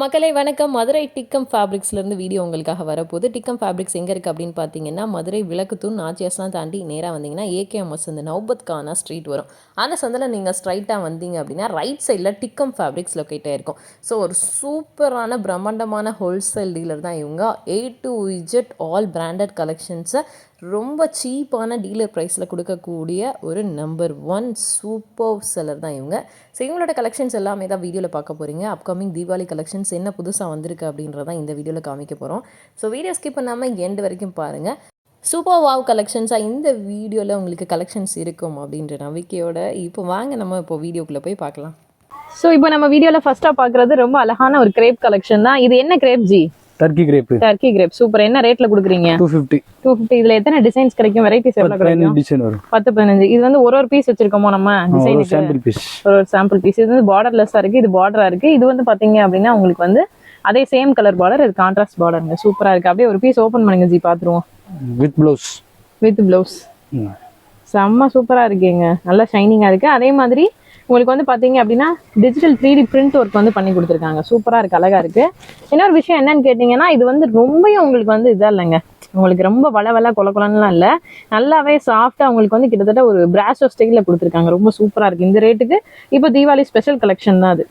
மக்களை வணக்கம். மதுரை டிக்கம் ஃபேப்ரிக்ஸ்லேருந்து வீடியோ உங்களுக்காக வரப்போகுது. டிக்கம் ஃபேப்ரிக்ஸ் எங்கே இருக்குது அப்படின்னு பார்த்தீங்கன்னா மதுரை விளக்குத்தூர் நாச்சியாஸ்லாம் தாண்டி நேராக வந்தீங்கன்னா ஏகேஎம்எஸ் இந்த நௌபத் கானா ஸ்ட்ரீட் வரும். அந்த சந்தில் நீங்கள் ஸ்ட்ரைட்டாக வந்தீங்க அப்படின்னா ரைட் சைடில் டிக்கம் ஃபேப்ரிக்ஸ் லொக்கேட் இருக்கும். ஸோ ஒரு சூப்பரான பிரம்மாண்டமான ஹோல்சேல் டீலர் தான் இவங்க. A to Z all branded கலெக்ஷன்ஸை ரொம்ப சீப்பான டீலர் ப்ரைஸில் கொடுக்கக்கூடிய ஒரு நம்பர் ஒன் சூப்பர் செல்லர் தான் இவங்க. ஸோ இவங்களோட கலெக்ஷன்ஸ் எல்லாமே தான் வீடியோவில் பார்க்க போகிறீங்க அப்கமிங் தீபாவளி கலெக்ஷன்ஸ் என்ன புதுசாக வந்திருக்கு அப்படின்றதான் இந்த வீடியோவில் காமிக்க போகிறோம் ஸோ வீடியோ ஸ்கிப் பண்ணாமல் எண்டு வரைக்கும் பாருங்கள் சூப்பர் வாவ் கலெக்ஷன்ஸாக இந்த வீடியோவில் உங்களுக்கு கலெக்ஷன்ஸ் இருக்கும் அப்படின்ற நம்பிக்கையோட இப்போ வாங்க நம்ம இப்போ வீடியோக்குள்ளே போய் பார்க்கலாம். ஸோ இப்போ நம்ம வீடியோவில் ஃபஸ்ட்டாக பார்க்குறது ரொம்ப அழகான ஒரு கிரேப் கலெக்ஷன் தான். இது என்ன crepe ji turkey crepe turkey crepe super என்ன ரேட்ல கொடுக்குறீங்க? டூ ஃபிஃப்டி டூ ஃபிஃப்டி இதுல எத்தனை டிசைன்ஸ் கிடைக்கும்? வெரைட்டிஸ் எவ்வளவு கிடைக்கும்? டிசைன் வரும். பத்து பதினஞ்சு. இது வந்து ஒரு ஒரு பீஸ் வச்சிருக்கோமோ நம்ம ஒரு டிசைனுக்கு சாம்பிள் பீஸ் ஒரு ஒரு சாம்பிள் பீஸ் இது வந்து பார்டர்லெஸ்ஸா இருக்கு. இது பார்டரா இருக்கு. இது வந்து பாத்தீங்க அப்படின்னா உங்களுக்கு வந்து அதே சேம் கலர் பார்டர் இது கான்ட்ராஸ்ட் பார்டருங்க சூப்பரா இருக்கு. அப்படியே ஒரு பீஸ் ஓபன் பண்ணுங்க ஜி. பாத்துருவோம். வித் ப்ளவுஸ் வித் பிளவுஸ் செம்ம சூப்பரா இருக்குங்க. நல்லா ஷைனிங்கா இருக்கு. அதே மாதிரி உங்களுக்கு வந்து பார்த்தீங்க அப்படின்னா digital three D print work வந்து பண்ணி கொடுத்துருக்காங்க. சூப்பராக இருக்குது அழகாக இருக்குது இன்னொரு விஷயம் என்னன்னு கேட்டிங்கன்னா இது வந்து ரொம்பவும் உங்களுக்கு வந்து இதாக இல்லைங்க. உங்களுக்கு ரொம்ப வள வள கொல கொலன்னுலாம் நல்லாவே சாஃப்டாக உங்களுக்கு வந்து கிட்டத்தட்ட ஒரு பிராஷோ ஸ்டைலில் கொடுத்துருக்காங்க. ரொம்ப சூப்பராக இருக்குது இந்த ரேட்டுக்கு இப்போ தீபாவளி ஸ்பெஷல் கலெக்ஷன் தான் அது.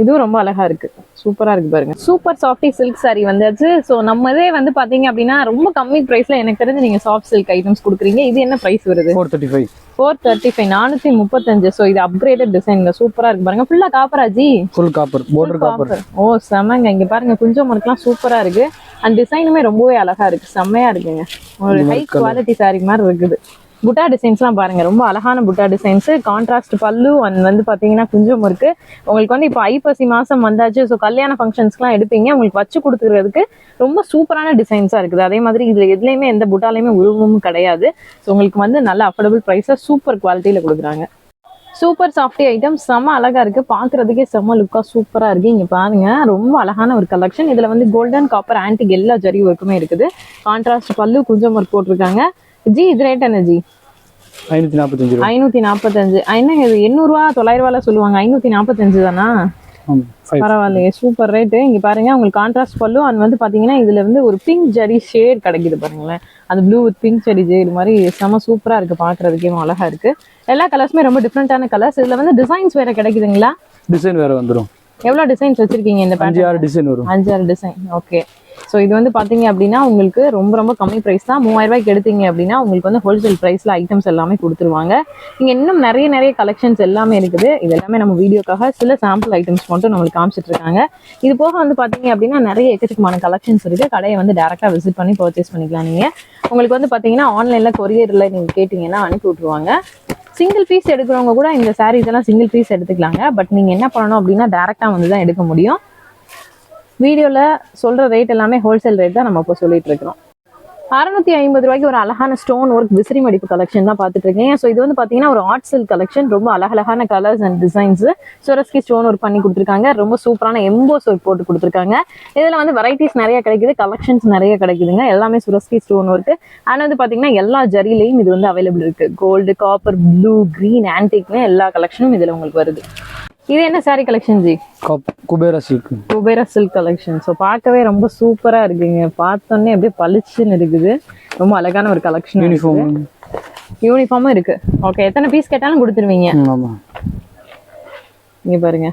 இதுவும் ரொம்ப அழகா இருக்கு. சூப்பரா இருக்கு பாருங்க. சூப்பர் சாஃப்டி சில்க் saree வந்தாச்சு. ஸோ நம்ம இதே வந்து பாத்தீங்க அப்படின்னா ரொம்ப கம்மி பிரைஸ்ல எனக்கு தெரிஞ்சு நீங்க சாஃப்ட் சில்க் ஐட்டம்ஸ் கொடுக்குறீங்க. இது என்ன பிரைஸ் வருது? Four thirty five four thirty five நானூத்தி முப்பத்தஞ்சு. ஸோ இது அப்கிரேடட் டிசைன்ங்க சூப்பரா இருக்கு பாருங்க. ஃபுல்லா காப்பராஜி ஃபுல் காப்பர் border காப்பர் ஓ செமங்க. இங்க பாருங்க குஞ்சம் ஒர்க்லாம் சூப்பரா இருக்கு. அந்த டிசைனுமே ரொம்பவே அழகா இருக்கு. செம்மையா இருக்குங்க. ஒரு ஹை குவாலிட்டி saree மாதிரி இருக்குது. புட்டா டிசைன்ஸ்லாம் பாருங்க. ரொம்ப அழகான புட்டா டிசைன்ஸ் கான்ட்ராஸ்ட் பல்லு அண்ட் வந்து பார்த்தீங்கன்னா குஞ்சம் இருக்கு. உங்களுக்கு வந்து இப்போ ஐப்பசி மாசம் வந்தாச்சு. ஸோ கல்யாண ஃபங்க்ஷன்ஸ்க்குலாம் எடுப்பீங்க. உங்களுக்கு வச்சு கொடுத்துக்கிறதுக்கு ரொம்ப சூப்பரான டிசைன்ஸாக இருக்குது. அதே மாதிரி இதில் எதுலேயுமே எந்த புட்டாலையுமே உருவமும் கிடையாது. ஸோ உங்களுக்கு வந்து நல்ல அஃபோர்டபுள் ப்ரைஸா சூப்பர் குவாலிட்டியில் கொடுக்குறாங்க. சூப்பர் சாஃப்டி ஐட்டம் செம்ம அழகா இருக்கு. பாக்குறதுக்கே செம்ம லுக்கா சூப்பரா இருக்கு. இங்க பாருங்க. ரொம்ப அழகான ஒரு கலெக்ஷன் இதுல வந்து கோல்டன் காப்பர் ஆன்டிக் எல்லா ஜரி ஒர்க்குமே இருக்குது. கான்ட்ராஸ்ட் பல்லு குஞ்சம் ஒர்க் போட்டிருக்காங்க. ஜி இது ரேட் என்ன ஜி ஐநூற்றி நாற்பத்தஞ்சு ஐநூத்தி நாற்பத்தஞ்சு என்னங்க இது? எண்ணூறு ரூபா தொள்ளாயிரம் ரூபால சொல்லுவாங்க. ஐநூத்தி நாற்பத்தஞ்சு தானா? பரவாயில்லையே சூப்பர் ரேட்டு இங்க பாருங்க உங்களுக்கு கான்ட்ராஸ்ட் பல்லு அண்ட் வந்து பாத்தீங்கன்னா இதுல வந்து ஒரு பிங்க் ஜரி ஷேட் கிடைக்குது பாருங்களேன். அந்த ப்ளூ வித் பிங்க் ஜரி ஜேடு மாதிரி செம சூப்பரா இருக்கு பாக்குறதுக்கே அழகா இருக்கு. எல்லா கலர்ஸுமே ரொம்ப டிஃப்ரெண்டான கலர்ஸ் இதுல வந்து டிசைன்ஸ் வேற கிடைக்குதுங்களா? டிசைன் வேறு வந்துடும் எவ்வளவு டிசைன்ஸ் வச்சிருக்கீங்க இந்த அஞ்சு ஆறு டிசைன் வரும். அஞ்சாறு டிசைன் ஓகே ஸோ இது வந்து பார்த்தீங்க அப்படின்னா உங்களுக்கு ரொம்ப ரொம்ப கம்மி ப்ரைஸ் தான். மூவாயிரம் ரூபாய்க்கு எடுத்தீங்க அப்படின்னா உங்களுக்கு வந்து ஹோல்சேல் ப்ரைஸில் ஐட்டம்ஸ் எல்லாமே கொடுத்துருவாங்க. இங்கே இன்னும் நிறைய நிறைய கலெக்ஷன்ஸ் எல்லாமே இருக்குது. இது எல்லாமே நம்ம வீடியோக்காக சில சாம்பிள் ஐட்டம்ஸ் மட்டும் நம்மளுக்கு காமிச்சிட்டு இருக்காங்க. இது போக வந்து பார்த்தீங்க அப்படின்னா நிறைய எக்கச்சக்கமான கலெக்ஷன்ஸ் இருக்குது கடையை வந்து டேரெக்டாக விசிட் பண்ணி பர்ச்சேஸ் பண்ணிக்கலாம் நீங்கள் உங்களுக்கு வந்து பார்த்தீங்கன்னா ஆன்லைனில் கொரியரில் நீங்கள் கேட்டிங்கன்னா அனுப்பி விட்ருவாங்க சிங்கிள் பீஸ் எடுக்கிறவங்க கூட இந்த சாரீஸ் எல்லாம் சிங்கிள் பீஸ் எடுத்துக்கலாங்க. பட் நீங்கள் என்ன பண்ணணும் அப்படின்னா டேரெக்டாக வந்து தான் எடுக்க முடியும். வீடியோவில் சொல்கிற ரேட் எல்லாமே ஹோல்சேல் ரேட் தான் நம்ம இப்போ சொல்லிட்டு இருக்கிறோம். அறுநூத்தி ஐம்பது ரூபாய்க்கு ஒரு அழகான ஸ்டோன் ஒர்க் விசிறி மடிப்பு கலெக்ஷன் தான் பார்த்துட்டு இருக்கேன். ஸோ இது வந்து பார்த்தீங்கன்னா ஒரு ஆர்ட் சில் கலெக்ஷன் ரொம்ப அழகழகான colours and designs சுரஸ்கி stone work பண்ணி கொடுத்துருக்காங்க. ரொம்ப சூப்பரான எம்போஸ் ஒர்க் போட்டு கொடுத்துருக்காங்க. இதில் வந்து வெரைட்டிஸ் நிறைய கிடைக்குது. கலெக்ஷன்ஸ் நிறைய கிடைக்குதுங்க. எல்லாமே சுரஸ்கி ஸ்டோன் ஒர்க் ஆனால் வந்து பார்த்தீங்கன்னா எல்லா ஜரிலையும் இது வந்து அவைலபிள் இருக்கு. கோல்டு காப்பர் ப்ளூ கிரீன் ஆன்டிக்னு எல்லா கலெக்ஷனும் இதில் உங்களுக்கு வருது. இது என்ன sari collection ji? Cup Kubera silk Kubera silk collection so பார்க்கவே ரொம்ப சூப்பரா இருக்குங்க. பார்த்தோன்னே அப்படியே பளிச்சுன்னு இருக்குது. ரொம்ப அழகான ஒரு கலெக்ஷன் யூனிஃபார்ம் யூனிஃபார்மும் இருக்கு. ஓகே எத்தனை பீஸ் கேட்டாலும் கொடுத்துருவீங்க. ஆமாம் இங்க பாருங்க.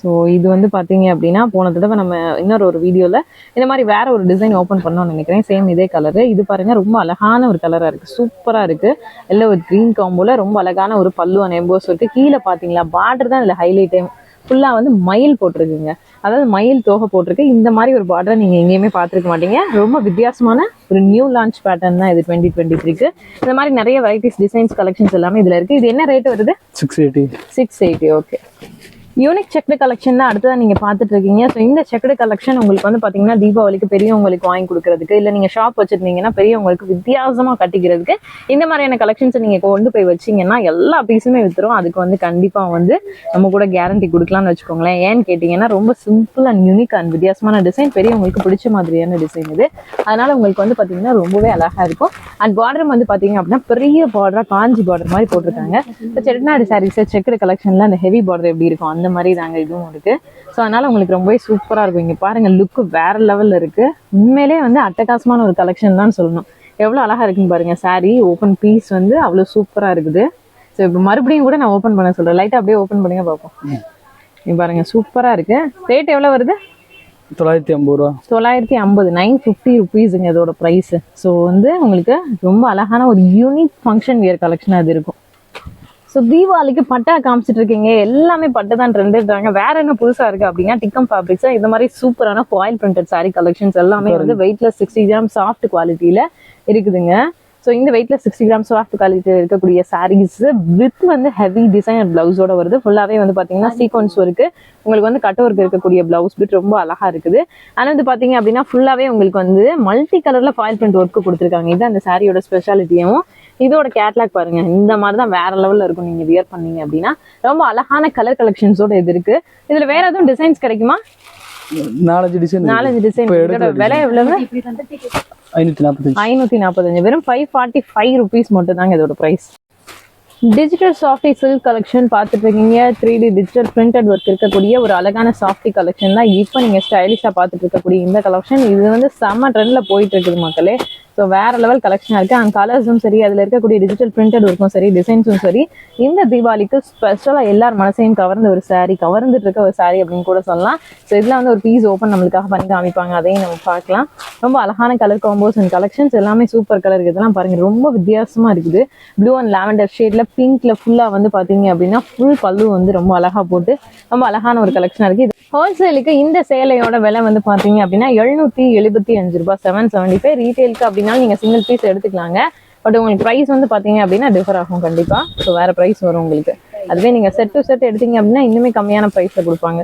ஸோ இது வந்து பாத்தீங்க அப்படின்னா போன தடவை நம்ம இன்னொரு ஒரு வீடியோல இந்த மாதிரி வேற ஒரு டிசைன் ஓப்பன் பண்ணோம்னு நினைக்கிறேன். சேம் இதே கலரு இது பாருங்க ரொம்ப அழகான ஒரு கலரா இருக்கு. சூப்பரா இருக்கு. எல்லாம் ஒரு கிரீன் காம்போல ரொம்ப அழகான ஒரு பல்லு அண்ட் எம்போஸ் இருக்கு. கீழே பாத்தீங்களா பார்டர் தான் இதுல ஹைலைட்டே ஃபுல்லா வந்து மயில் போட்டிருக்குங்க. அதாவது மயில் தோகை போட்டிருக்கு. இந்த மாதிரி ஒரு பார்டரை நீங்க எங்கேயுமே பார்த்திருக்க மாட்டீங்க. ரொம்ப வித்தியாசமான ஒரு நியூ லான்ச் பேட்டர்ன் தான் இது டுவெண்ட்டி டுவெண்ட்டி த்ரீக்கு இந்த மாதிரி நிறைய வெரைட்டிஸ் டிசைன்ஸ் கலெக்ஷன்ஸ் எல்லாமே இதுல இருக்கு. இது என்ன ரேட் வருது? Six eighty six eighty okay unique checked collection தான் அடுத்ததான் நீங்கள் பார்த்துட்டு இருக்கீங்க. ஸோ இந்த செக்டு கலெக்ஷன் உங்களுக்கு வந்து பார்த்தீங்கன்னா தீபாவளிக்கு பெரியவங்களுக்கு வாங்கி கொடுக்கறதுக்கு இல்லை நீங்கள் ஷாப் வச்சிருந்தீங்கன்னா பெரியவங்களுக்கு வித்தியாசமாக கட்டிக்கிறதுக்கு இந்த மாதிரியான கலெக்ஷன்ஸை நீங்கள் கொண்டு போய் வச்சீங்கன்னா எல்லா பீஸுமே வித்துரும். அதுக்கு வந்து கண்டிப்பாக வந்து நம்ம கூட கேரண்டி கொடுக்கலாம்னு வச்சுக்கோங்களேன். ஏன்னு கேட்டிங்கன்னா ரொம்ப சிம்பிள் அண்ட் யூனிக் அண்ட் வித்தியாசமான டிசைன் பெரியவங்களுக்கு பிடிச்ச மாதிரியான டிசைன் இது. அதனால் உங்களுக்கு வந்து பார்த்தீங்கன்னா ரொம்பவே அழகாக இருக்கும். அண்ட் பார்டர் வந்து பார்த்தீங்க அப்படின்னா பெரிய பார்டராக காஞ்சி பார்டர் மாதிரி போட்டிருக்காங்க. இப்போ செட்டிநாடு சாரீஸ் செக்குடு கலெக்ஷன்ல அந்த ஹெவி பார்டர் எப்படி இருக்கும்? அந்த அந்த மாதிரி தாங்க இதுவும் இருக்கு. ஸோ அதனால உங்களுக்கு ரொம்பவே சூப்பராக இருக்கும். இங்கே பாருங்க லுக்கு வேற லெவலில் இருக்கு. உண்மையிலே வந்து அட்டகாசமான ஒரு கலெக்ஷன் தான் சொல்லணும். எவ்வளோ அழகா இருக்குன்னு பாருங்க saree ஓப்பன் பீஸ் வந்து அவ்வளோ சூப்பராக இருக்குது. ஸோ இப்போ மறுபடியும் கூட நான் ஓப்பன் பண்ண சொல்றேன். லைட்டாக அப்படியே ஓப்பன் பண்ணுங்க பார்ப்போம். இங்க பாருங்க சூப்பராக இருக்கு. ரேட் எவ்வளோ வருது? தொள்ளாயிரத்தி ஐம்பது ரூபா. தொள்ளாயிரத்தி ஐம்பது நைன் ஃபிஃப்டி ருபீஸுங்க இதோட ப்ரைஸ் ஸோ வந்து உங்களுக்கு ரொம்ப அழகான ஒரு யூனிக் ஃபங்க்ஷன் வியர் கலெக்ஷன் அது இருக்கும். ஸோ தீபாவளிக்கு பட்டா காமிச்சிட்டு இருக்கீங்க எல்லாமே பட்டு தான் ட்ரெண்டுன்றாங்க வேற என்ன புதுசா இருக்கு அப்படின்னா டிக்கம் ஃபேப்ரிக்ஸ் இந்த மாதிரி சூப்பரான ஃபாயில் பிரிண்டட் saree கலெக்ஷன்ஸ் எல்லாமே வந்து வெயிட்லெஸ் சிக்ஸ்டி கிராம் சாஃப்ட் குவாலிட்டியில இருக்குதுங்க. ஸோ இந்த வெயிட்ல சிக்ஸ்டி கிராம் சாஃப்ட் குவாலிட்டியில் இருக்கக்கூடிய சாரீஸ் வித் வந்து ஹெவி டிசைனர் பிளவுஸோட வருது. ஃபுல்லாவே வந்து பாத்தீங்கன்னா சீக்வன்ஸ் இருக்கு. உங்களுக்கு வந்து கட் ஒர்க் இருக்கக்கூடிய பிளவுஸ் பிட் ரொம்ப அழகா இருக்குது. ஆனால் வந்து பாத்தீங்க அப்படின்னா ஃபுல்லாவே உங்களுக்கு வந்து மல்டி கலர்ல ஃபாயில் பிரிண்ட் ஒர்க் கொடுத்துருக்காங்க. இது அந்த சாரியோட ஸ்பெஷாலிட்டியும் இதோட கேட்லாக் பாருங்க. இந்த மாதிரி தான் வேற லெவல்ல இருக்கும் நீங்க வியர் பண்ணீங்க அப்படின்னா. ரொம்ப அழகான கலர் கலெக்ஷன்ஸோட இது இருக்கு. இதுல வேற எதுவும் டிசைன்ஸ் கிடைக்குமா? நாலஞ்சு டிசைன் நாலஞ்சு டிசைன் விலை எவ்வளவு? ஐநூற்றி நாற்பத்தஞ்சு ஐநூத்தி நாற்பத்தஞ்சு வெறும் ஃபைவ் ஃபார்ட்டி ஃபைவ் ருபீஸ் மட்டும் தாங்க இதோட price digital softy silk collection பார்த்துட்டு இருக்கீங்க three D digital printed work இருக்கக்கூடிய ஒரு அழகான சாஃப்டி கலெக்ஷன் தான். இப்போ நீங்க ஸ்டைலிஷா பார்த்துட்டு இருக்கக்கூடிய இந்த கலெக்ஷன் இது வந்து செம்ம ட்ரெண்ட்ல போயிட்டு இருக்குது மக்களே. ஸோ வேற லெவல் கலெக்ஷனாக இருக்கு. அந்த கலர்ஸும் சரி அதில் இருக்கக்கூடிய டிஜிட்டல் பிரிண்டட் ஒர்க்கும் சரி டிசைன்ஸும் சரி இந்த தீபாவளிக்கு ஸ்பெஷலாக எல்லார் மனசையும் கவர்ந்த ஒரு சாரீ கவர்ந்துட்டு இருக்க ஒரு சாரீ அப்படின்னு கூட சொல்லலாம். ஸோ இதில் வந்து ஒரு பீஸ் ஓப்பன் நம்மளுக்காக பண்ணி காமிப்பாங்க. அதையும் நம்ம பார்க்கலாம். ரொம்ப அழகான கலர் காம்போஸ் அண்ட் கலெக்ஷன்ஸ் எல்லாமே சூப்பர் கலர் இதெல்லாம் பாருங்க ரொம்ப வித்தியாசமா இருக்குது. ப்ளூ அண்ட் லாவெண்டர் ஷேட்ல பிங்க்ல ஃபுல்லாக வந்து பார்த்தீங்க அப்படின்னா ஃபுல் பல்லு வந்து ரொம்ப அழகா போட்டு ரொம்ப அழகான ஒரு கலெக்ஷனா இருக்குது ஹோல்சேலுக்கு இந்த சேலையோட விலை வந்து பார்த்தீங்க அப்படின்னா எழுநூத்தி எழுபத்தி அஞ்சு ரூபாய் செவன் செவன்ட்டி ஃபைவ் ரீட்டெயிலுக்கு அப்படின்னு நீங்க சிங்கிள் பீஸ் எடுத்துக்கலாங்க. பட் உங்களுக்கு ப்ரைஸ் வந்து பாத்தீங்க அப்படின்னா டிஃபர் ஆகும் கண்டிப்பா. ஸோ வேற ப்ரைஸ் வரும் உங்களுக்கு. அதுவே நீங்க செட் டு செட் எடுத்தீங்க அப்படின்னா இன்னுமே கம்மியான ப்ரைஸில் கொடுப்பாங்க.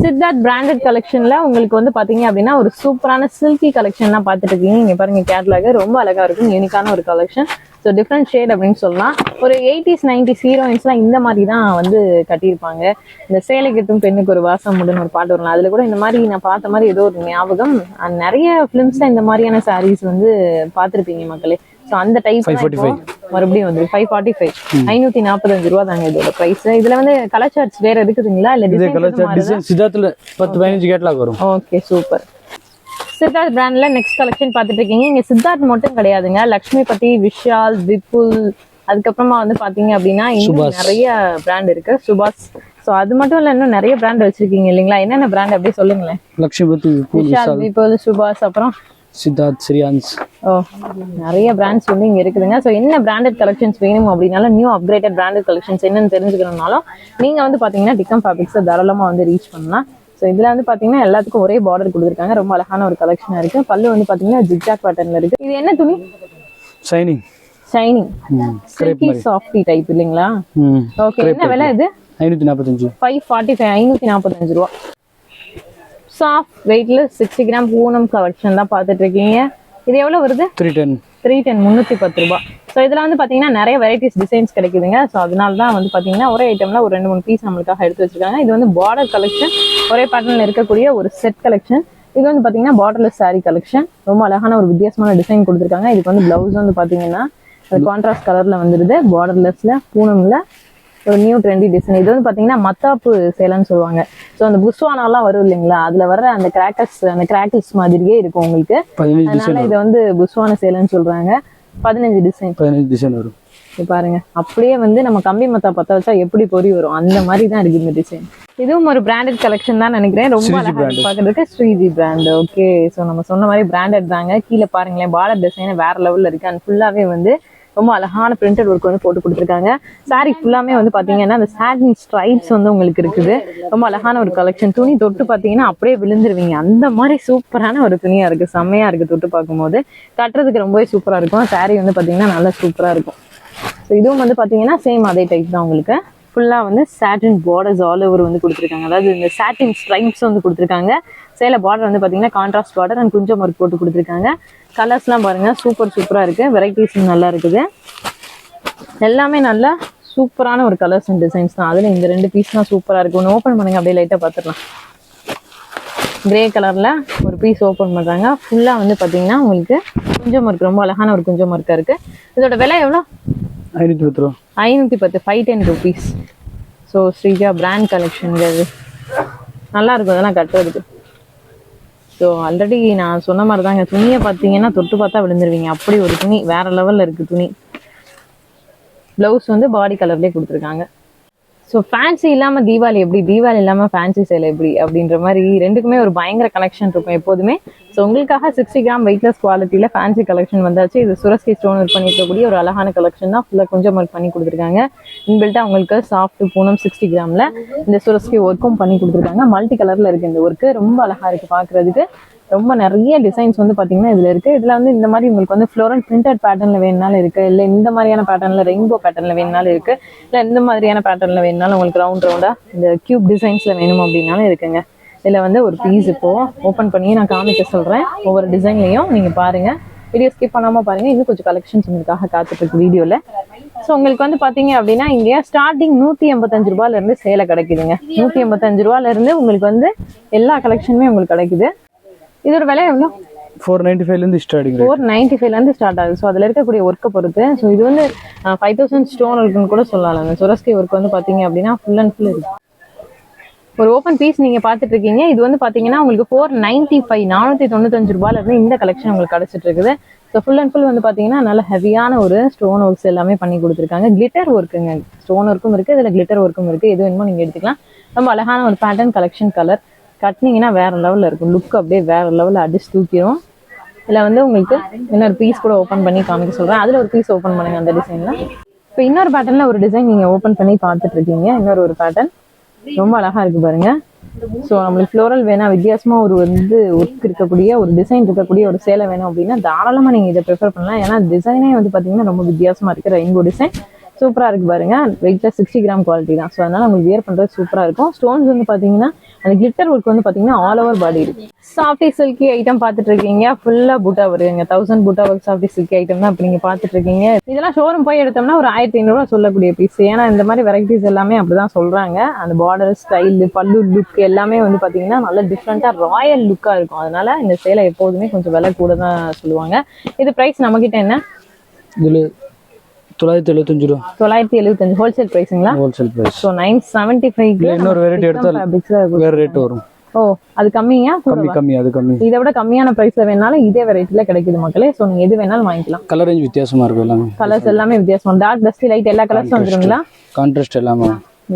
சித்தார்த் பிராண்டட் கலெக்ஷன்ல உங்களுக்கு வந்து பாத்தீங்க அப்படின்னா ஒரு சூப்பரான சில்கி கலெக்ஷன்லாம் பார்த்துட்டு இருக்கீங்க. நீங்கள் பாருங்க கேட்லாக ரொம்ப அழகா இருக்கும். யூனிக்கான ஒரு கலெக்ஷன் ஸோ டிஃப்ரெண்ட் ஷேட் அப்படின்னு சொல்லலாம். ஒரு எயிட்டிஸ் நைன்டிஸ் ஹீரோயின்ஸ்லாம் இந்த மாதிரி தான் வந்து கட்டியிருப்பாங்க. இந்த சேலை கட்டும் பெண்ணுக்கு ஒரு வாசம் முடின்னு ஒரு பாட்டு வரலாம் அதுல கூட இந்த மாதிரி நான் பார்த்த மாதிரி ஏதோ ஒரு ஞாபகம். நிறைய ஃபிலிம்ஸ்ல இந்த மாதிரியான சாரீஸ் வந்து பார்த்துருப்பீங்க மக்களே. ஸோ அந்த டைப் 545. மறுபடியும் வந்து ஃபைவ் ஃபார்ட்டி ஃபைவ் ஐநூத்தி நாற்பத்தஞ்சு ரூபா தாங்க இதோட பிரைஸ் இதுல வந்து கலர் சார்ட்ஸ் வேற இருக்குதுங்களா? இல்ல டிசைன் சித்தார்த்தில் பத்து பதினஞ்சு கேட்லாக் வரும். ஓகே சூப்பர் சித்தார்த் பிராண்ட்ல நெக்ஸ்ட் கலெக்ஷன் பார்த்துட்டு இருக்கீங்க. இங்க சித்தார்த் மட்டும் கிடையாதுங்க. லக்ஷ்மி பத்தி விஷால் விப்புல் அதுக்கப்புறமா வந்து பாத்தீங்க அப்படின்னா இன்னும். நிறைய பிராண்ட் இருக்கு. சுபாஷ். ஸோ அது மட்டும் இல்ல இன்னும் நிறைய பிராண்ட் வச்சிருக்கீங்க இல்லைங்களா? என்னென்ன பிராண்ட் அப்படியே சொல்லுங்களேன். லக்ஷ்மிபதி விபுல் விஷால் விப்புல் சுபாஷ் அப்புறம்? சித்தார்த் ஸ்ரீயான்ஸ் ஓ நிறைய பிராண்ட்ஸ் வந்து இங்க இருக்குதுங்க. ஸோ என்ன பிராண்டட் கலெக்ஷன்ஸ் வேணும் அப்படின்னாலும் நியூ அப்கிரேட்டட் பிராண்டட் கலெக்ஷன்ஸ் என்னன்னு தெரிஞ்சுக்கணும்னாலும் நீங்க வந்து பாத்தீங்கன்னா டிக்கம் ஃபேப்ரிக்ஸ் தாராளமா வந்து ரீச் பண்ணலாம். ஸோ இதுல வந்து பாத்தீங்கன்னா எல்லாத்துக்கும் ஒரே பார்டர் கொடுத்துருக்காங்க. ரொம்ப அழகான ஒரு கலெக்ஷனா இருக்கு. பல்லு வந்து பாத்தீங்கன்னா ஜிக்ஜாக் பேட்டர்ன்ல இருக்கு. இது என்ன துணி? Shining shining silky softy type இல்லைங்களா? ஓகே என்ன விலை இது? ஐநூற்றி நாற்பத்தஞ்சு ஃபைவ் ஃபார்ட்டி ஃபைவ் ஐநூற்றி நாற்பத்தஞ்சு ரூபா. சாஃப்ட் வெயிட்ல சிக்ஸ்டி கிராம் பூனம் கலெக்ஷன் தான் பார்த்துட்டு இருக்கீங்க. இது எவ்வளவு வருது? த்ரீ டென் த்ரீ டென் முந்நூற்றி பத்து ரூபா. ஸோ இதில் வந்து பார்த்தீங்கன்னா நிறைய வெரைட்டிஸ் டிசைன்ஸ் கிடைக்குதுங்க. ஸோ அதனால தான் வந்து பார்த்தீங்கன்னா ஒரே ஐட்டம்ல ஒரு ரெண்டு மூணு பீஸ் நம்மளுக்காக எடுத்து வச்சிருக்காங்க. இது வந்து பார்டர் கலெக்ஷன் ஒரே பேட்டர்னில் இருக்கக்கூடிய ஒரு செட் கலெக்ஷன் இது வந்து பார்த்தீங்கன்னா பார்டர்லெஸ் சாரீ கலெக்ஷன் ரொம்ப அழகான ஒரு வித்தியாசமான டிசைன் கொடுத்துருக்காங்க. இதுக்கு வந்து பிளவுஸ் வந்து பார்த்தீங்கன்னா அது கான்ட்ராஸ்ட் கலரில் வந்துடுது பார்டர்லெஸ்ல பூனம்ல ஒரு நியூ ட்ரெண்டி டிசைன் இது வந்து பார்த்தீங்கன்னா மத்தாப்பு சேலைன்னு சொல்லுவாங்க. ஸோ அந்த புஸ்வானாலாம் வரும் இல்லைங்களா? அதில் வர்ற அந்த கிராக்கர்ஸ் அந்த கிராக்கிள்ஸ் மாதிரியே இருக்கும் உங்களுக்கு. அதனால இதை வந்து புஸ்வான சேலைன்னு சொல்றாங்க. பதினஞ்சு டிசைன் பதினஞ்சு டிசைன் வரும். பாருங்க. அப்படியே வந்து நம்ம கம்பி மத்தா பத்த வச்சா எப்படி பொறி வரும்? அந்த மாதிரி தான் இருக்கு இந்த டிசைன் இதுவும் ஒரு பிராண்டட் கலெக்ஷன் தான் நினைக்கிறேன். ரொம்ப அழகா பாக்குறதுக்கு ஸ்ரீஜி பிராண்ட் ஓகே ஸோ நம்ம சொன்ன மாதிரி பிராண்டட் தாங்க. கீழே பாருங்களேன். பார்டர் டிசைன் வேற லெவல்ல இருக்கு. அண்ட் ஃபுல்லாவே வந்து ரொம்ப அழகான பிரிண்டட் ஒர்க் வந்து போட்டு கொடுத்துருக்காங்க. சாரி ஃபுல்லாமே வந்து பார்த்தீங்கன்னா அந்த சாட்டின் ஸ்ட்ரைப்ஸ் வந்து உங்களுக்கு இருக்குது. ரொம்ப அழகான ஒரு கலெக்ஷன் துணி தொட்டு பார்த்தீங்கன்னா அப்படியே விழுந்துருவீங்க. அந்த மாதிரி சூப்பரான ஒரு துணியாக இருக்கு. செம்மையா இருக்கு தொட்டு பார்க்கும்போது. கட்டுறதுக்கு ரொம்பவே சூப்பராக இருக்கும். சாரி வந்து பார்த்தீங்கன்னா நல்லா சூப்பராக இருக்கும். ஸோ இதுவும் வந்து பார்த்தீங்கன்னா சேம் அதே டைப் தான் உங்களுக்கு. ஃபுல்லாக வந்து சாட்டின் பார்டர்ஸ் ஆல் ஓவர் வந்து கொடுத்துருக்காங்க. அதாவது இந்த சாட்டின் ஸ்ட்ரைப்ஸ் வந்து கொடுத்துருக்காங்க. சேலை பார்டர் வந்து பார்த்தீங்கன்னா கான்ட்ராஸ்ட் பார்டர் அண்ட் குஞ்சம் ஒர்க் போட்டு கொடுத்துருக்காங்க. கலர்ஸ்லாம் பாருங்க சூப்பர் சூப்பராக இருக்கு. வெரைட்டிஸும் நல்லா இருக்குது. எல்லாமே நல்லா சூப்பரான ஒரு கலர்ஸ் அண்ட் டிசைன்ஸ் தான். அதுல இந்த ரெண்டு பீஸ் தான் சூப்பரா ஒன்று ஓப்பன் பண்ணுங்க அப்படியே லைட்டாக பார்த்துடலாம் கிரே கலர்ல ஒரு பீஸ் ஓப்பன் பண்றாங்க. ஃபுல்லா வந்து பாத்தீங்கன்னா உங்களுக்கு குஞ்சம் ஒர்க் ரொம்ப அழகான ஒரு குஞ்சம் ஒர்க்காக இருக்குது இதோட விலை எவ்வளோ? ஐநூற்றி பத்து ரூபா. ஐநூத்தி பத்து five ten rupees so Sreeja brand கலெக்ஷன்கள் நல்லா இருக்கும் அதெல்லாம் கட்டுறதுக்கு. ஸோ ஆல்ரெடி நான் சொன்ன மாதிரி தாங்க துணியை பார்த்தீங்கன்னா தொட்டு பார்த்தா விழுந்துருவீங்க. அப்படி ஒரு துணி வேற லெவலில் இருக்குது துணி. ப்ளவுஸ் வந்து பாடி கலர்லேயே கொடுத்துருக்காங்க. ஸோ ஃபேன்சி இல்லாமல் தீபாவளி எப்படி? தீபாவளி இல்லாமல் ஃபேன்சி சேல் எப்படி? அப்படின்ற மாதிரி ரெண்டுக்குமே ஒரு பயங்கர கனெக்ஷன் இருக்கும் எப்போதுமே. ஸோ உங்களுக்காக சிக்ஸ்டி கிராம் வெயிட்லெஸ் குவாலிட்டியில் ஃபேன்சி கலெக்ஷன் வந்தாச்சு. இது சுரஸ்கி ஸ்டோன் ஒர்க் பண்ணியிருக்கக்கூடிய ஒரு அழகான கலெக்ஷன் தான். ஃபுல்லாக கொஞ்சம் ஒர்க் பண்ணி கொடுத்துருக்காங்க. இன்பில்ட்டாக உங்களுக்கு சாஃப்ட் பூனம் சிக்ஸ்டி கிராமில் இந்த சுரஸ்கி ஒர்க்கும் பண்ணி கொடுத்துருக்காங்க. மல்டி கலரில் இருக்குது இந்த ஒர்க்கு ரொம்ப அழகாக இருக்குது பார்க்குறதுக்கு ரொம்ப நிறைய டிசைன்ஸ் வந்து பார்த்தீங்கன்னா இதில் இருக்குது இதில் வந்து இந்த மாதிரி உங்களுக்கு வந்து ஃப்ளோரல் பிரிண்டட் பேட்டர்னில் வேணுனாலும் இருக்குது இல்லை இந்த மாதிரியான பேட்டர்னில் ரெயின்போ பேட்டர்னில் வேணுனாலும் இருக்குது இல்லை இந்த மாதிரியான பேட்டர்னில் வேணுனாலும் உங்களுக்கு ரவுண்ட் ரவுண்டாக இந்த கியூப் டிசைன்ஸில் வேணும் அப்படின்னாலும் இருக்குங்க. இதில் வந்து ஒரு பீஸ் இப்போது ஓப்பன் பண்ணி நான் காமிக்க சொல்கிறேன் ஒவ்வொரு டிசைன்லையும் நீங்கள் பாருங்கள் வீடியோ ஸ்கிப் பண்ணாமல் பாருங்கள் இன்னும் கொஞ்சம் கலெக்ஷன்ஸ் உங்களுக்காக காத்துட்டுருக்கு வீடியோவில் ஸோ உங்களுக்கு வந்து பார்த்தீங்க அப்படின்னா இங்கே ஸ்டார்டிங் நூற்றி எண்பத்தஞ்சு ரூபாயிலேருந்து சேலை கிடைக்குதுங்க. நூற்றி எண்பத்தஞ்சு ரூபாயிலேருந்து உங்களுக்கு வந்து எல்லா கலெக்ஷனுமே உங்களுக்கு கிடைக்குது. இதோட விலை எவ்வளோ? ஃபோர் நைன்டி ஃபைவ்லேருந்து ஸ்டார்டிங் ரேட் ஃபோர் நைன்டி ஃபைவ்லேருந்து ஸ்டார்ட் ஆகுது. ஸோ அதில் இருக்கக்கூடிய ஒர்க்கை பொறுத்து ஸோ இது வந்து ஃபைவ் தௌசண்ட் ஸ்டோன் இருக்குன்னு கூட சொல்லலாம். சுரஸ்கி ஒர்க் வந்து பார்த்தீங்க அப்படின்னா ஃபுல் அண்ட் ஃபுல் இருக்கு. ஒரு ஓப்பன் பீஸ் நீங்கள் பார்த்துட்டு இருக்கீங்க. இது வந்து பார்த்தீங்கன்னா உங்களுக்கு ஃபோர் நைன்டி ஃபைவ் நானூற்றி தொண்ணூத்தஞ்சு ரூபாயில இருந்து இந்த கலெக்ஷன் உங்களுக்கு கிடைச்சிட்டு இருக்குது. ஸோ ஃபுல் அண்ட் ஃபுல் வந்து பார்த்தீங்கன்னா நல்ல ஹெவியான ஒரு ஸ்டோன் ஒர்க்ஸ் எல்லாமே பண்ணி கொடுத்துருக்காங்க. கிளிட்டர் ஒர்க்குங்க ஸ்டோன் ஒர்க்கும் இருக்குது இதில் கிளிட்டர் ஒர்க்கும் இருக்குது எது வேணுமோ நீங்கள் எடுத்துக்கலாம். ரொம்ப அழகான ஒரு பேட்டர்ன் கலெக்ஷன் கலர் கட்டினீங்கன்னா வேற லெவலில் இருக்கும். லுக் அப்படியே வேற லெவலில் அடிச்சு தூக்கிடும் இதில் வந்து உங்களுக்கு இன்னொரு பீஸ் கூட ஓப்பன் பண்ணி காமிக்க சொல்கிறேன் அதில் ஒரு பீஸ் ஓப்பன் பண்ணுங்க அந்த டிசைனில் இப்போ இன்னொரு பேட்டர்னில் ஒரு டிசைன் நீங்கள் ஓப்பன் பண்ணி பார்த்துட்டு இருக்கீங்க. இன்னொரு ஒரு பேட்டர்ன் ரொம்ப அழகா இருக்கு பாருங்க. ஸோ நம்மளுக்கு ஃப்ளோரல் வேணா வித்தியாசமா ஒரு வந்து ஒர்க் இருக்கக்கூடிய ஒரு டிசைன் இருக்கக்கூடிய ஒரு சேலை வேணும் அப்படின்னா தாராளமா நீங்க இதை ப்ரிஃபர் பண்ணலாம். ஏன்னா டிசைனே வந்து பாத்தீங்கன்னா ரொம்ப வித்தியாசமா இருக்கு. ரெயின்போ டிசைன் சூப்பராக இருக்கு பாருங்க. வெயிட்டில் சிக்ஸ்டி கிராம் குவாலிட்டி தான். ஸோ அதனால உங்களுக்கு வியர் பண்ணுறது சூப்பராக இருக்கும். ஸ்டோன்ஸ் வந்து பார்த்தீங்கன்னா அந்த கிளிட்டர் ஒர்க் வந்து பார்த்தீங்கன்னா ஆல் ஓவர் பாடி இருக்கு. சாஃப்டி சில்கி ஐட்டம் பார்த்துட்டு இருக்கீங்க. ஃபுல்லா புட்டா வருங்க தௌசண்ட் புட்டா ஒர்க் சாஃப்டி சில்கி ஐட்டம் தான் இப்போ நீங்கள் பார்த்துட்டு இருக்கீங்க. இதெல்லாம் ஷோரூம் போய் எடுத்தோம்னா ஒரு ஆயிரத்தி ஐநூறுரூவா சொல்லக்கூடிய பீஸ் ஏன்னா இந்த மாதிரி வெரைட்டிஸ் எல்லாமே அப்படி தான் சொல்கிறாங்க அந்த பார்டர் ஸ்டைல் பல்லு லுக் எல்லாமே வந்து பார்த்தீங்கன்னா நல்ல டிஃப்ரெண்ட்டாக ராயல் லுக்காக இருக்கும். அதனால இந்த சேலை எப்போதுமே கொஞ்சம் விலை கூட தான் சொல்லுவாங்க. இது ப்ரைஸ் நம்மக்கிட்ட என்ன? தொள்ளாயிரத்தி எழுபத்தஞ்சு ரூபா. தொள்ளாயிரத்தி எழுபத்தஞ்சு wholesale பிரைஸுங்களா wholesale price so nine seventy five இன்னொரு வெரைட்டி எடுத்தால் வேறு ரேட் வரும். ஓ அது கம்மியா? கம்மி கம்மி அது கம்மி. இதை விட கம்மியான பிரைஸ்ல வேணாலும் இதே வெரைட்டில கிடைக்குது மக்களே. ஸோ நீங்க எது வேணாலும் வாங்கிக்கலாம். கலர் ரேஞ்ச் வித்தியாசமா இருக்கும் எல்லாமே. கலர்ஸ் எல்லாமே வித்தியாசம் டார்க் டஸ்டி லைட் எல்லா கலர்ஸும் வந்துருங்களா? கான்ட்ராஸ்ட் எல்லாமே.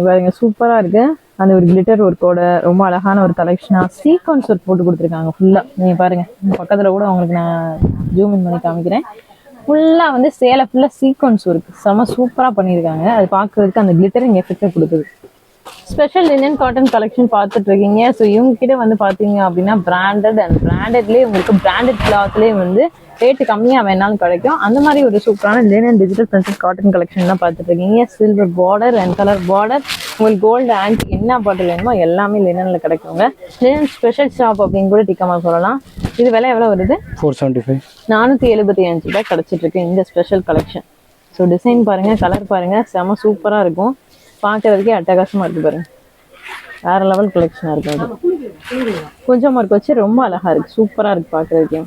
பாருங்க சூப்பரா இருக்கு. அந்த ஒரு கிளிட்டர் ஒர்க்கோட ரொம்ப அழகான ஒரு கலெக்ஷனா சீக்வன்ஸ் ஒர்க் போட்டு கொடுத்துருக்காங்க ஃபுல்லா நீங்க பாருங்க பக்கத்துல கூட உங்களுக்கு நான் ஜூம் இன் பண்ணி காமிக்கிறேன். ஃபுல்லா வந்து சேலை ஃபுல்லா சீக்வன்ஸ் இருக்கு. செம சூப்பரா பண்ணியிருக்காங்க அது பாக்குறதுக்கு அந்த கிளிட்டரிங் எஃபெக்டை கொடுக்குது. ஸ்பெஷல் லினன் காட்டன் கலெக்ஷன் பார்த்துட்டு இருக்கீங்க ஸோ இவங்க கிட்ட வந்து பார்த்தீங்க அப்படின்னா பிராண்டட் அண்ட் பிராண்டட்லேயே உங்களுக்கு பிராண்டட் கிளாத்லேயே வந்து ரேட்டு கம்மியாக வேணாலும் கிடைக்கும். அந்த மாதிரி ஒரு சூப்பரான linen digital printed cotton collection தான் பார்த்துட்டு இருக்கீங்க silver border and colour border உங்களுக்கு கோல்டு ஆன்டி என்ன பாட்டில் வேணுமோ எல்லாமே லினனில் கிடைக்குங்க. லினன் ஸ்பெஷல் ஷாப் அப்படின்னு கூட டிக்கமாக சொல்லலாம். இது விலை எவ்வளோ வருது? ஃபோர் செவன்ட்டி ஃபைவ் நானூற்றி எழுபத்தி அஞ்சு ரூபாய் கிடச்சிட்டு இருக்கு இந்த ஸ்பெஷல் கலெக்ஷன் ஸோ டிசைன் பாருங்க கலர் பாருங்க. செம சூப்பராக இருக்கும். பார்க்கறதுக்கே அட்டகாசமாக இருக்கு பாருங்க. வேற லெவல் கலெக்ஷனாக இருக்கு அது. கொஞ்சம் ஒர்க் வச்சு ரொம்ப அழகா இருக்கு. சூப்பராக இருக்கு பார்க்கறதுக்கே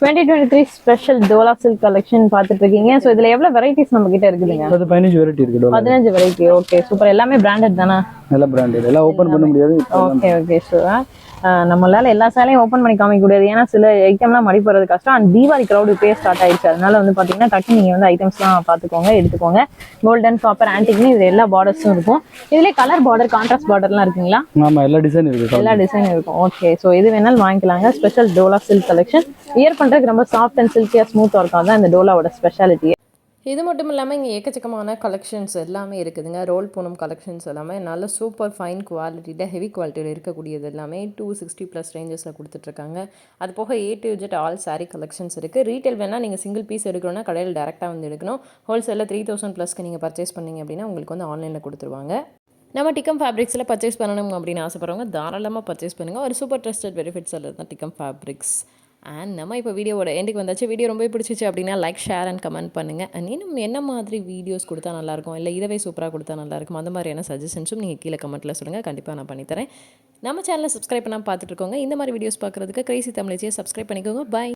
twenty twenty three special dola silk collection பார்த்துட்டு இருக்கீங்க. ஸோ இதில் எவ்வளோ வெரைட்டிஸ் நம்ம கிட்ட இருக்குதுங்க? அது பதினஞ்சு வெரைட்டி இருக்கு பதினஞ்சு வெரைட்டி ஓகே சூப்பர் எல்லாமே பிராண்டட் தானே? நல்ல பிராண்டட் எல்லாம் ஓப்பன் பண்ண முடியாது. ஓகே ஓகே ஷூரா நம்மளால எல்லா சேலையும் ஓப்பன் பண்ணி காமிக்க முடியாது. ஏன்னா சில ஐட்டம்லாம் மடி போறது கஷ்டம். அண்ட் தீபாவளி க்ரௌட் இப்பயே ஸ்டார்ட் ஆயிடுச்சு. அதனால வந்து பாத்தீங்கன்னா டக்கு நீங்க வந்து ஐட்டம்ஸ்லாம் பார்த்துக்கோங்க எடுத்துக்கோங்க. கோல்டன் காப்பர் ஆன்டிக்னு இது எல்லா பார்டர்ஸும் இருக்கும். இதுலயே கலர் பார்டர் கான்ட்ராஸ்ட் பார்டர்லாம் இருக்குங்களா? ஆமா எல்லா டிசைன் இருக்கு. எல்லா டிசைன் இருக்கும். ஓகே ஸோ எது வேணாலும் வாங்கிக்கலாங்க. Special dola silk collection wear பண்றதுக்கு ரொம்ப சாஃப்ட் அண்ட் சில்கியா ஸ்மூத் இருக்கும். தான் இந்த டோலாவோட ஸ்பெஷாலிட்டி இது மட்டும் இல்லாமல் இங்கே ஏக்கச்சக்கமான கலெக்ஷன்ஸ் எல்லாமே இருக்குதுங்க. ரோல் பூனம் கலெக்ஷன்ஸ் எல்லாமே. நல்ல சூப்பர் ஃபைன் குவாலிட்டியில் ஹெவி குவாலிட்டியில் இருக்கக்கூடியது எல்லாமே டூ சிக்ஸ்டி ப்ளஸ் ரேஞ்சஸில் கொடுத்துட்ருக்காங்க. அது போக A to Z all sari collections இருக்குது ரீட்டைல் வேணால் நீங்கள் சிங்கிள் பீஸ் எடுக்கணும்னா கடையில் டேரெக்டாக வந்து எடுக்கணும். ஹோல்சேலில் த்ரீ தௌசண்ட் ப்ளஸ்க்கு நீங்கள் பர்ச்சேஸ் பண்ணீங்க அப்படின்னா உங்களுக்கு வந்து ஆன்லைனில் கொடுத்துருவாங்க. நம்ம டிக்கம் ஃபேப்ரிக்ஸில் பர்ச்சேஸ் பண்ணணும் அப்படின்னு ஆசைப்படுறவங்க தாராளமாக பர்ச்சேஸ் பண்ணுங்கள் ஒரு சூப்பர் ட்ரஸ்டட் பெனிஃபிட்ஸ் அல்லது தான் டிக்கம் ஃபேப்ரிக்ஸ் அண்ட் நம்ம இப்போ வீடியோவோட எண்டுக்கு வந்தாச்சு. வீடியோ ரொம்ப பிடிச்சிச்சு அப்படின்னா லைக் ஷேர் அண்ட் கமெண்ட் பண்ணுங்கள் அண்ட் இன்னும் என்ன மாதிரி வீடியோஸ் கொடுத்தா நல்லாயிருக்கும்? இல்லை இதவே சூப்பராக கொடுத்தா நல்லாயிருக்கும்? அந்த மாதிரியான சஜஷன்ஸும் நீங்கள் கீழே கமெண்ட்டில் சொல்லுங்கள் கண்டிப்பாக நான் பண்ணித்தரேன் நம்ம சேனலை சப்ஸ்கிரைப் பண்ணால் பார்த்துட்டு இருக்கோங்க. இந்த மாதிரி வீடியோஸ் பார்க்குறதுக்கு கிரேசி தமிழ்ச்சியை சப்ஸ்கிரைப் பண்ணிக்கோங்க. பை